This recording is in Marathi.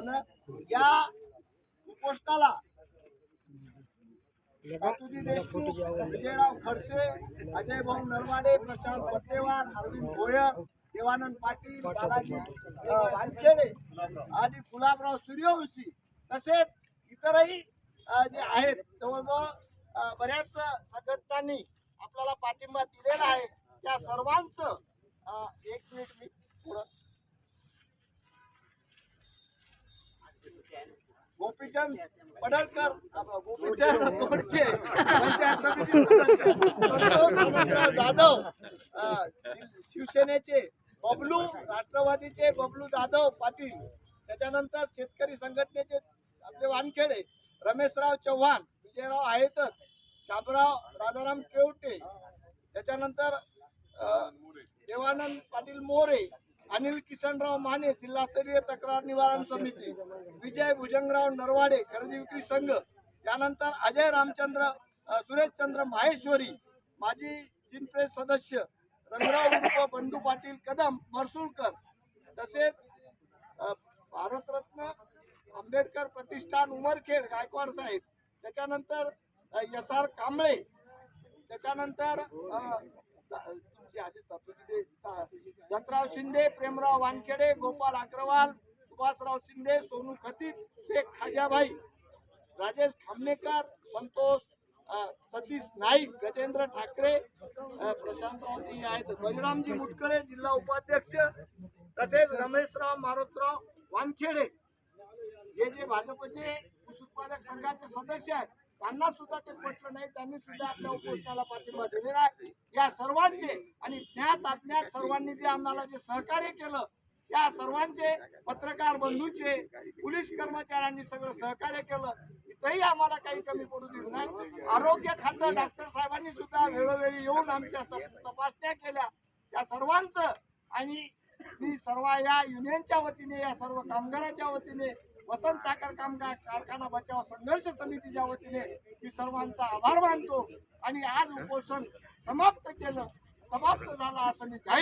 अनुषंगानं या उपोषणाला दातुजी देशमुख विजयराव खडसे अजय भाऊ नरवाडे प्रशांत पत्तेवार अरविंद भोयर देवानंद पाटील बालाजी वानखेडे आणि गुलाबराव सूर्यवंशी तसेच इतरही जे आहेत जवळजवळ बऱ्याच संघटनांनी आपल्याला पाठिंबा दिलेला आहे. त्या सर्वांचं एक मिनिट मी गोपीचंद पडळकर गोपीचंद तोडके पंचायत समिती सदस्य संतोष जाधव शिवसेनेचे बबलू राष्ट्रवादीचे बबलू जाधव पाटील त्याच्यानंतर शेतकरी संघटनेचे आपले वानखेडे रमेशराव चव्हाण विजयराव आहेतच शाबराव राजाराम केवटे त्याच्यानंतर देवानंद पाटील मोरे अनिल किसनराव माने जिल्हास्तरीय तक्रार निवारण समिती विजय भुजंगराव नरवाडे खरेदी विक्री संघ त्यानंतर अजय रामचंद्र सुरेशचंद्र माहेश्वरी माजी जिनप्रेस सदस्य रंगराव उर्फ बंधू पाटील कदम मरसूळकर तसेच भारतरत्न आंबेडकर प्रतिष्ठान उमरखेड गायकवाड साहेब त्याच्यानंतर एस आर कांबळे त्याच्यानंतर जतराव शिंदे प्रेमराव वानखेडे गोपाल अग्रवाल सुभाषराव शिंदे सोनू खतीब शेख खाजाभाई राजेश खामनेकर संतोष सतीश नाईक गजेंद्र ठाकरे प्रशांतराव आहेत. बळीरामजी मुटकळे जिल्हा उपाध्यक्ष तसेच रमेशराव मारोतराव वानखेडे. जे जे भाजपचे ऊस उत्पादक संघाचे सदस्य आहेत त्यांना सुद्धा ते पटलं नाही त्यांनी सुद्धा आपल्या उपोषणाला पाठिंबा दिलेला आहे. या सर्वांचे आणि ज्ञात अज्ञात सर्वांनी जे आम्हाला जे सहकार्य केलं या सर्वांचे पत्रकार बंधूचे पोलीस कर्मचाऱ्यांनी सगळं सहकार्य केलं. इथंही आम्हाला काही कमी पडू दिलं नाही. आरोग्य खातं डॉक्टर साहेबांनी सुद्धा वेळोवेळी येऊन आमच्या तपासण्या केल्या. त्या सर्वांचं आणि मी सर्व या युनियनच्या वतीने या सर्व कामगारांच्या वतीने वसंत साखर कामगार कारखाना बचाव संघर्ष समितीच्या वतीने मी सर्वांचा आभार मानतो आणि आज उपोषण समाप्त केलं. समाप्त झालं असं मी जाहीर